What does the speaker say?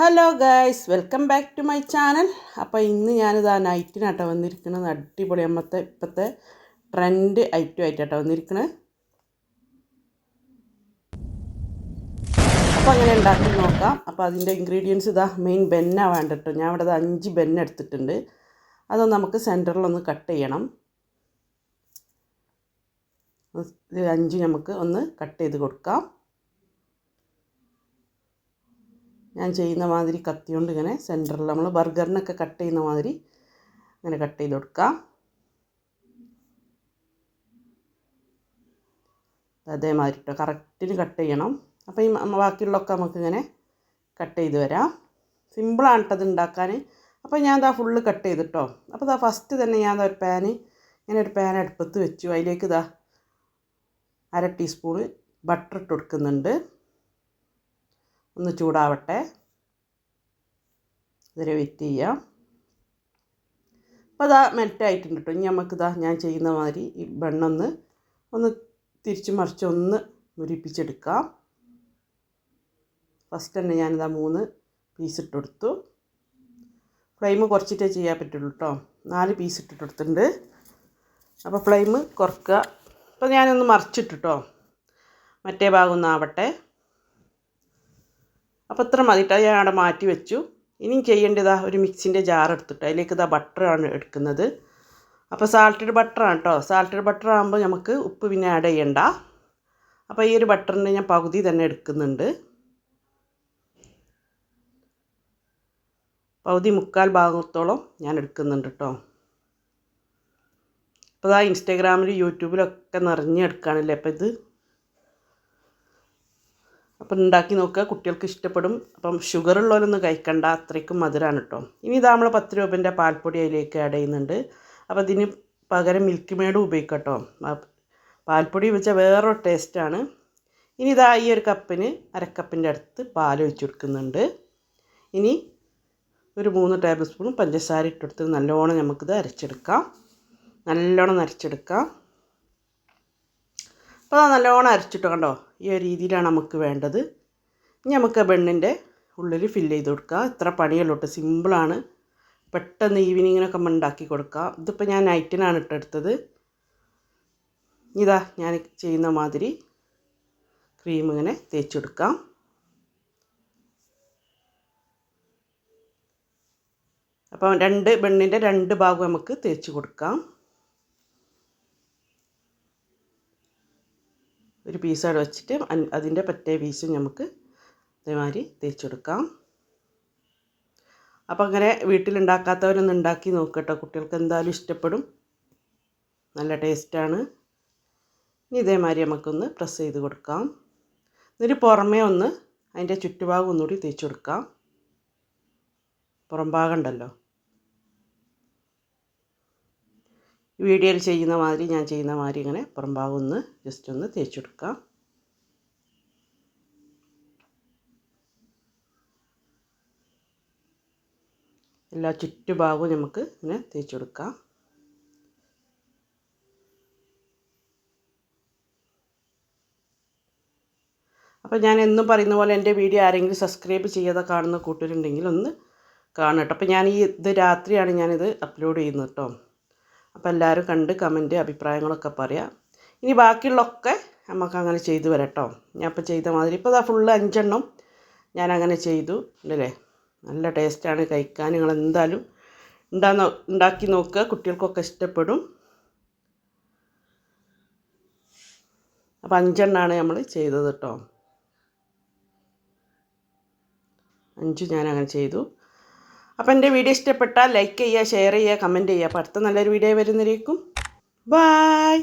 Hello guys welcome back to my channel അപ്പോൾ ഇന്ന് ഞാനിത് നൈറ്റിനാട്ടോ വന്നിരിക്കുന്നത്. അടിപൊളി അമ്മത്തെ ഇപ്പോഴത്തെ ട്രെൻഡ് ഐറ്റം ആയിട്ടാട്ടോ വന്നിരിക്കുന്നത് അപ്പോൾ അങ്ങനെ ഉണ്ടാക്കി നോക്കാം. അപ്പോൾ അതിന്റെ ഇൻഗ്രീഡിയൻസ് ഇതാ മെയിൻ ബെന്നാണ് വേണ്ടിട്ടോ. ഞാൻ ഇവിടെ അഞ്ച് ബെന്ന എടുത്തിട്ടുണ്ട്. അത് നമുക്ക് സെന്ററിലൊന്ന് കട്ട് ചെയ്യണം. ഇത് അഞ്ച് നമുക്ക് ഒന്ന് കട്ട് ചെയ്ത് കൊടുക്കാം. ഞാൻ ചെയ്യുന്ന മാതിരി കത്തി കൊണ്ട് ഇങ്ങനെ സെന്ററിൽ നമ്മൾ ബർഗറിനൊക്കെ കട്ട് ചെയ്യുന്ന മാതിരി ഇങ്ങനെ കട്ട് ചെയ്ത് കൊടുക്കാം. അതേമാതിരി കേട്ടോ കറക്റ്റിന് കട്ട് ചെയ്യണം. അപ്പോൾ ഈ ബാക്കിയുള്ളതൊക്കെ നമുക്കിങ്ങനെ കട്ട് ചെയ്ത് വരാം. സിമ്പിളാണ് കേട്ടോ അത് ഉണ്ടാക്കാൻ അപ്പോൾ ഞാൻ ഇതാ ഫുള്ള് കട്ട് ചെയ്തിട്ടോ അപ്പോൾ ഇതാ ഫസ്റ്റ് തന്നെ ഞാൻ ഒരു പാൻ ഇങ്ങനെ ഒരു പാൻ അടുപ്പത്ത് വെച്ചു. അതിലേക്ക് ഇതാ അര ടീസ്പൂണ് ബട്ടർ ഇട്ട് കൊടുക്കുന്നുണ്ട്. ഒന്ന് ചൂടാവട്ടെ. ഇതൊരു വെയിറ്റ് ചെയ്യാം. അപ്പോൾ അതാ മെൽറ്റ് ആയിട്ടുണ്ട് കേട്ടോ ഇനി നമുക്കിതാ ഞാൻ ചെയ്യുന്ന മാതിരി ഈ ബണ്ണൊന്ന് ഒന്ന് തിരിച്ച് മറിച്ച് ഒന്ന് മുരിപ്പിച്ചെടുക്കാം. ഫസ്റ്റ് തന്നെ ഞാനിതാ മൂന്ന് പീസ് ഇട്ട് കൊടുത്തു. ഫ്ലെയിം കുറച്ചിട്ടേ ചെയ്യാൻ പറ്റുള്ളൂ കേട്ടോ നാല് പീസ് ഇട്ടിട്ട് കൊടുത്തിട്ടുണ്ട്. അപ്പോൾ ഫ്ലെയിം കുറക്കുക. അപ്പോൾ ഞാനൊന്ന് മറിച്ചിട്ടിട്ടോ മറ്റേ ഭാഗം ഒന്നാവട്ടെ അപ്പോൾ ഇത്ര മതിട്ടോ ഞാൻ അവിടെ മാറ്റി വെച്ചു. ഇനിയും ചെയ്യേണ്ടതാ ഒരു മിക്സിന്റെ ജാർ എടുത്തിട്ട്. അതിലേക്ക് ഇതാ ബട്ടറാണ് എടുക്കുന്നത്. അപ്പോൾ സാൾട്ടഡ് ബട്ടറാണ് കേട്ടോ സാൾട്ടഡ് ബട്ടർ ആകുമ്പോൾ നമുക്ക് ഉപ്പ് പിന്നെ ആഡ് ചെയ്യണ്ട. അപ്പോൾ ഈ ഒരു ബട്ടറിന് ഞാൻ പകുതി തന്നെ എടുക്കുന്നുണ്ട്. പകുതി മുക്കാൽ ഭാഗത്തോളം ഞാൻ എടുക്കുന്നുണ്ട് കേട്ടോ അപ്പോൾ ഇതാ ഇൻസ്റ്റാഗ്രാമിലും യൂട്യൂബിലൊക്കെ നിറഞ്ഞെടുക്കുകയാണല്ലേ അപ്പോൾ ഇത് അപ്പം ഉണ്ടാക്കി നോക്കുക. കുട്ടികൾക്ക് ഇഷ്ടപ്പെടും. അപ്പം ഷുഗർ ഉള്ളവരൊന്നും കഴിക്കണ്ട. അത്രയ്ക്കും മധുരമാണ് കേട്ടോ. ഇനി ഇതാ നമ്മൾ പത്ത് രൂപേന്റെ പാൽപ്പൊടി അതിലേക്ക് ആഡ് ചെയ്യുന്നുണ്ട്. അപ്പോൾ ഇതിന് പകരം മിൽക്ക് മേഡ് ഉപയോഗിക്കട്ടോ കേട്ടോ. പാൽപ്പൊടി വെച്ചാൽ വേറൊരു ടേസ്റ്റാണ് ഇനി ഇതാ ഈ ഒരു കപ്പിന് അരക്കപ്പിന്റെ അടുത്ത് പാൽ ഒഴിച്ചു കൊടുക്കുന്നുണ്ട്. ഇനി ഒരു മൂന്ന് ടേബിൾ സ്പൂൺ പഞ്ചസാര ഇട്ടെടുത്ത് നല്ലോണം നമുക്കിത് അരച്ചെടുക്കാം. നല്ലോണം അരച്ചെടുക്കാം. അപ്പോൾ നല്ലോണം അരച്ചിട്ടോ കണ്ടോ? ഈ ഒരു രീതിയിലാണ് നമുക്ക് വേണ്ടത്. ഇനി നമുക്ക് ബെണ്ണിന്റെ ഉള്ളിൽ ഫില്ല് ചെയ്ത് കൊടുക്കുക ഇത്ര പണിയുള്ളൂ സിമ്പിളാണ് പെട്ടെന്ന് ഈവനിങ്ങിനൊക്കെ ഉണ്ടാക്കി കൊടുക്കുക ഇതിപ്പോൾ ഞാൻ നൈറ്റിനാണ് ഇട്ടെടുത്തത്. ഇതാ ഞാൻ ചെയ്യുന്ന മാതിരി ക്രീം ഇങ്ങനെ തേച്ചെടുക്കാം അപ്പം രണ്ട് ബെണ്ണിന്റെ രണ്ട് ഭാഗം നമുക്ക് തേച്ച് കൊടുക്കാം. ഒരു പീസ് വെച്ചിട്ട് അതിന്റെ പറ്റേ പീസ് നമുക്ക് ഇതേമാതിരി തേച്ചെടുക്കാം. അപ്പോൾ അങ്ങനെ വീട്ടിലുണ്ടാക്കാത്തവരൊന്ന് ഉണ്ടാക്കി നോക്കട്ടോ. കുട്ടികൾക്ക് എന്തായാലും ഇഷ്ടപ്പെടും. നല്ല ടേസ്റ്റാണ് ഇനി ഇതേമാതിരി നമുക്കൊന്ന് പ്രസ് ചെയ്ത് കൊടുക്കാം. എന്നിട്ട് പുറമേ ഒന്ന് അതിന്റെ ചുറ്റുഭാഗം ഒന്നുകൂടി തേച്ച് കൊടുക്കാം. പുറം ഭാഗം ഉണ്ടല്ലോ. വീഡിയോയിൽ ചെയ്യുന്ന മാതിരി ഞാൻ ചെയ്യുന്ന മാതിരി ഇങ്ങനെ പുറം ഭാഗം ഒന്ന് ജസ്റ്റ് ഒന്ന് തേച്ചെടുക്കാം എല്ലാ ചുറ്റുഭാഗവും നമുക്ക് ഇങ്ങനെ തേച്ചെടുക്കാം അപ്പോൾ ഞാൻ എന്നും പറയുന്ന പോലെ എന്റെ വീഡിയോ ആരെങ്കിലും സബ്സ്ക്രൈബ് ചെയ്യാതെ കാണുന്ന കൂട്ടരുണ്ടെങ്കിൽ ഒന്ന് കാണട്ടോ അപ്പോൾ ഞാൻ ഈ ഇത് രാത്രിയാണ് ഞാനിത് അപ്ലോഡ് ചെയ്യുന്നത് കേട്ടോ. അപ്പോൾ എല്ലാവരും കണ്ട് കമന്റ് അഭിപ്രായങ്ങളൊക്കെ പറയാം. ഇനി ബാക്കിയുള്ളതൊക്കെ നമുക്ക് അങ്ങനെ ചെയ്തു വരട്ടോ. ഞാൻ അപ്പോൾ ചെയ്ത മാതിരി ഇപ്പോൾ ഫുൾ അഞ്ചെണ്ണം ഞാൻ അങ്ങനെ ചെയ്തു അല്ലേ? നല്ല ടേസ്റ്റാണ് കഴിക്കാൻ. നിങ്ങൾ എന്തായാലും ഉണ്ടാ ഉണ്ടാക്കി നോക്കുക. കുട്ടികൾക്കൊക്കെ ഇഷ്ടപ്പെടും. അപ്പം അഞ്ചെണ്ണാണ് നമ്മൾ ചെയ്തത് കേട്ടോ. അഞ്ച് ഞാൻ അങ്ങനെ ചെയ്തു. അപ്പോൾ എന്റെ വീഡിയോ ഇഷ്ടപ്പെട്ടാൽ ലൈക്ക് ചെയ്യുക ഷെയർ ചെയ്യുക കമന്റ് ചെയ്യുക. അപ്പോൾ അടുത്ത നല്ലൊരു വീഡിയോ വരുന്നിരിക്കും ബായ്